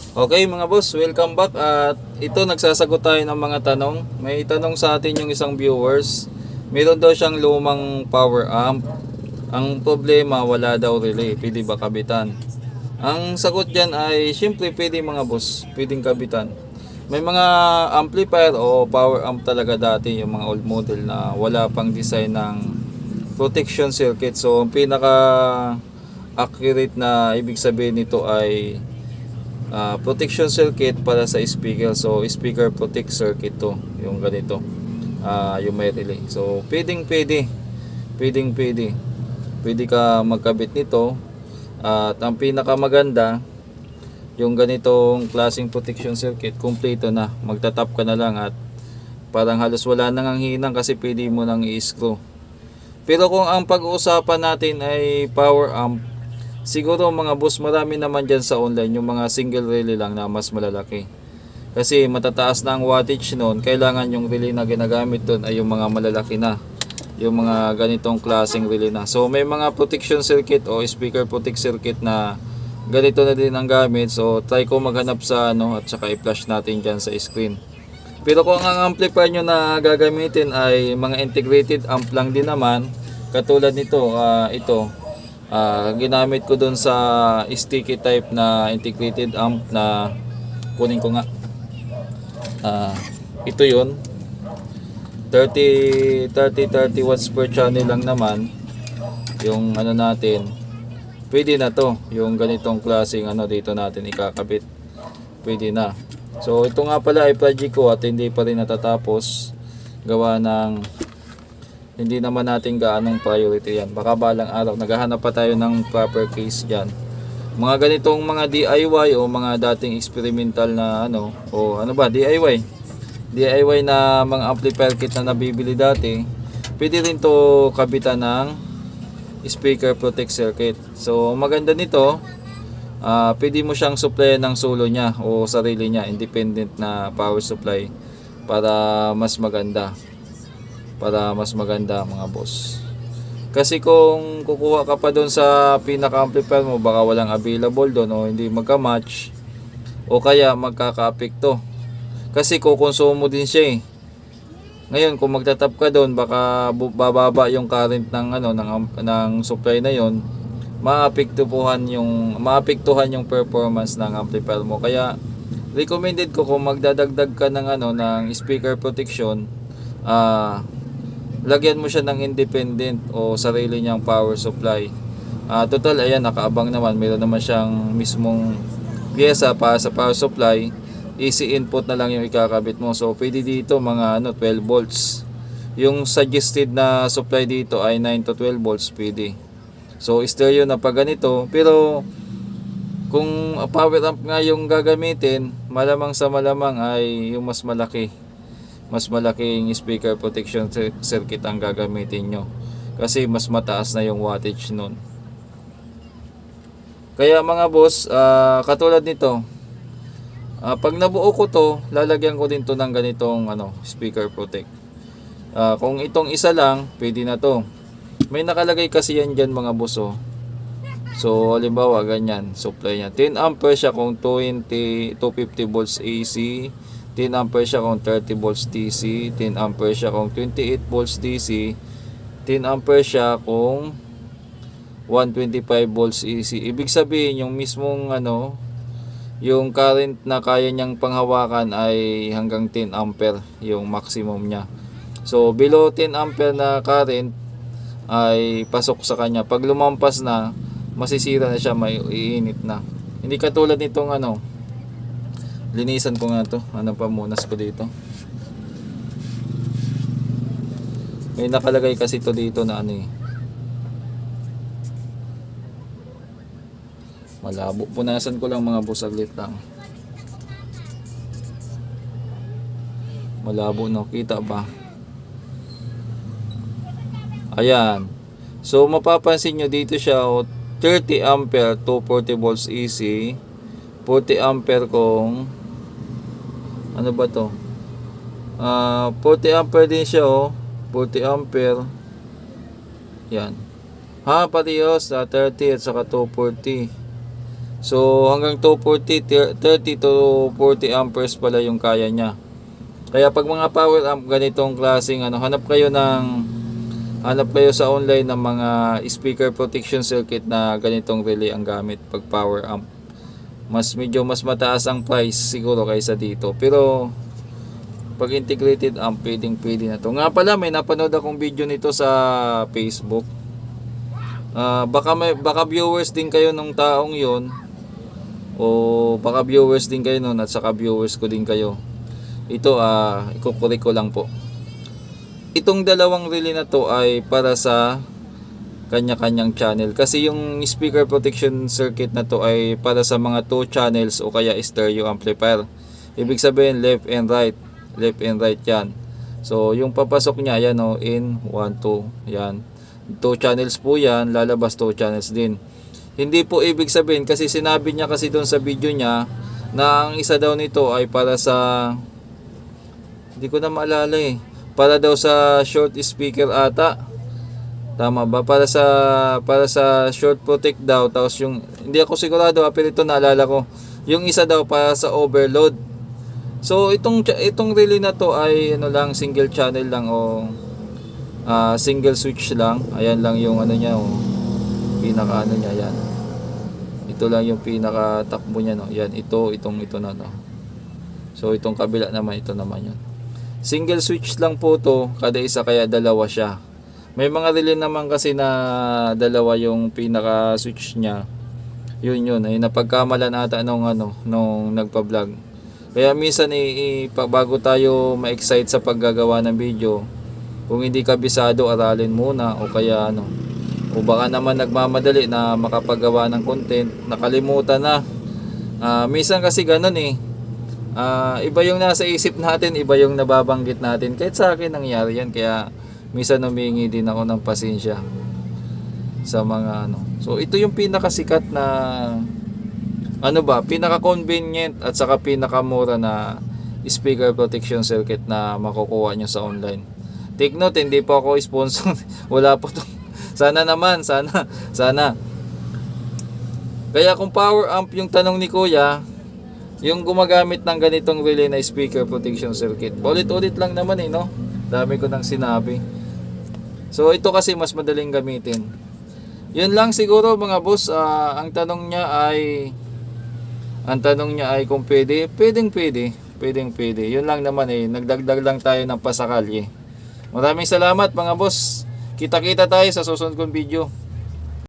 Okay mga boss, welcome back at ito nagsasagot tayo ng mga tanong. May tanong sa atin yung isang viewers. Meron daw siyang lumang power amp. Ang problema wala daw relay, pwede ba kabitan? Ang sagot dyan ay syempre pwede mga boss, pwedeng kabitan. May mga amplifier o power amp talaga dati yung mga old model na wala pang design ng protection circuit. So ang pinaka accurate na ibig sabihin nito ay ah, protection circuit para sa speaker. So, speaker protect circuit to. Yung ganito. Ah, yung may relay. So, pwedeng pwede. Pwedeng pwede. Pwede ka magkabit nito. At ang pinakamaganda, yung ganitong klaseng protection circuit, kumpleto na. Magtatap ka na lang at parang halos wala nang ang hinang kasi pwede mo nang i-screw. Pero kung ang pag-uusapan natin ay power amp, siguro mga boss marami naman dyan sa online yung mga single relay lang na mas malalaki. Kasi matataas na ang wattage noon, kailangan yung relay na ginagamit doon ay yung mga malalaki na. Yung mga ganitong klaseng relay na. So may mga protection circuit o speaker protect circuit na ganito na din ang gamit. So try ko maghanap sa ano at saka i-flash natin dyan sa screen. Pero kung ang amplifier nyo na gagamitin ay mga integrated amp lang din naman, katulad nito, ah, ito, ah, ginamit ko doon sa sticky type na integrated amp na kunin ko nga. Ah, ito yun. 30, 30, 30 watts per channel lang naman. Yung ano natin, pwede na to. Yung ganitong klaseng ano dito natin ikakabit. Pwede na. So ito nga pala ay project ko at hindi pa rin natatapos gawa ng hindi naman natin gaanong priority yan. Baka balang araw naghahanap pa tayo ng proper case diyan. Mga ganitong mga DIY o mga dating experimental na ano o ano ba DIY. DIY na mga amplifier kit na nabibili dati. Pwede rin to kabitan ng speaker protect circuit. So maganda nito, ah pwede mo siyang supplyan ng solo niya o sarili niya, independent na power supply para mas maganda. Para mas maganda mga boss. Kasi kung kukuha ka pa doon sa pinaka-amplifier mo, baka walang available doon o hindi magka-match o kaya magkaka-apekto. Kasi kukonsumo din siya eh. Ngayon kung magtatap ka doon baka bababa yung current ng ano ng ng supply na yon maapektuhan yung maapektuhan yung performance ng amplifier mo. Kaya recommended ko kung magdadagdag ka ng ano ng speaker protection ah lagyan mo siya ng independent o sarili niyang power supply. Ah total ayan nakaabang naman meron naman siyang mismong pyesa para sa power supply easy input na lang yung ikakabit mo. So, pwede dito mga ano, 12 volts. Yung suggested na supply dito ay 9 to 12 volts pwede. So, stereo na pa ganito. Pero, kung power amp nga yung gagamitin, malamang sa malamang ay yung mas malaki. Mas malaking speaker protection cir- circuit ang gagamitin nyo. Kasi mas mataas na yung wattage nun. Kaya mga boss, ah, katulad nito, Ah, pag nabuo ko to, lalagyan ko din to ng ganitong ano, speaker protect. Ah, kung itong isa lang, pwede na to. May nakalagay kasi yan dyan mga buso. So, halimbawa, ganyan, supply niya. 10 ampere siya kung 20, 250 volts AC. 10 ampere siya kung 30 volts DC. 10 ampere siya kung 28 volts DC. 10 ampere siya kung 125 volts AC. Ibig sabihin, yung mismong ano, yung current na kaya niyang panghawakan ay hanggang 10 ampere yung maximum niya. So below 10 ampere na current ay pasok sa kanya. Pag lumampas na, masisira na siya, may iinit na. Hindi katulad nitong ano, linisan ko nga to. Ano pa munas ko dito. May nakalagay kasi to dito na ano eh. Malabo. Punasan ko lang mga boss saglit lang. Malabo no. Kita ba? Ayan. So mapapansin nyo dito siya oh, 30 ampere to 40 volts AC. 40 ampere kung ano ba to? Ah, 40 ampere din siya oh. 40 ampere. Yan. Ha, parehas. ah, 30 at saka 240. So hanggang 240, 30 to 40 amperes pala yung kaya niya. Kaya pag mga power amp ganitong klaseng ano, hanap kayo ng hanap kayo sa online ng mga speaker protection circuit na ganitong relay ang gamit pag power amp. Mas medyo mas mataas ang price siguro kaysa dito. Pero pag integrated amp, pwedeng pwede na to. Nga pala, may napanood akong video nito sa Facebook. Ah, baka may baka viewers din kayo nung taong 'yon. O baka viewers din kayo nun at saka viewers ko din kayo. Ito ah ikukurik ko lang po. Itong dalawang relay na to ay para sa kanya-kanyang channel kasi yung speaker protection circuit na to ay para sa mga 2 channels o kaya stereo amplifier. Ibig sabihin left and right, left and right yan. So yung papasok niya yan o in 1 2 yan. 2 channels po yan, lalabas 2 channels din. Hindi po ibig sabihin kasi sinabi niya kasi doon sa video niya na ang isa daw nito ay para sa hindi ko na maalala eh. Para daw sa short speaker ata. Tama ba? Para sa para sa short protect daw tapos yung hindi ako sigurado ah, pero ito naalala ko. Yung isa daw para sa overload. So itong itong relay na to ay ano lang single channel lang o ah, single switch lang. Ayan lang yung ano niya oh. Pinaka ano niya yan. Ito lang yung pinaka takbo niya no. Yan ito itong ito na no. So itong kabila naman ito naman yun. Single switch lang po to, kada isa kaya dalawa siya. May mga relay naman kasi na dalawa yung pinaka switch niya. Yun yun, ay napagkamalan ata nung ano, nung nagpa-vlog. Kaya minsan i, i- pa- bago tayo ma-excite sa paggagawa ng video, kung hindi kabisado, aralin muna o kaya ano. O baka naman nagmamadali na makapagawa ng content, nakalimutan na. Ah, minsan kasi ganun eh. Ah, iba yung nasa isip natin, iba yung nababanggit natin. Kahit sa akin nangyari yan, kaya minsan humingi din ako ng pasensya sa mga ano. So ito yung pinakasikat na ano ba, pinaka-convenient at saka pinakamura na speaker protection circuit na makukuha nyo sa online. Take note, hindi po ako sponsor. Wala po to. Sana naman, sana, sana. Kaya kung power amp yung tanong ni Kuya, yung gumagamit ng ganitong relay na speaker protection circuit. Ulit-ulit lang naman eh, no? Dami ko nang sinabi. So ito kasi mas madaling gamitin. Yun lang siguro mga boss, Ah, ang tanong niya ay ang tanong niya ay kung pwede, pwedeng pwede, pwedeng pwede. Yun lang naman eh, nagdagdag lang tayo ng pasakalye. Maraming salamat mga boss. Kita-kita tayo sa susunod kong video.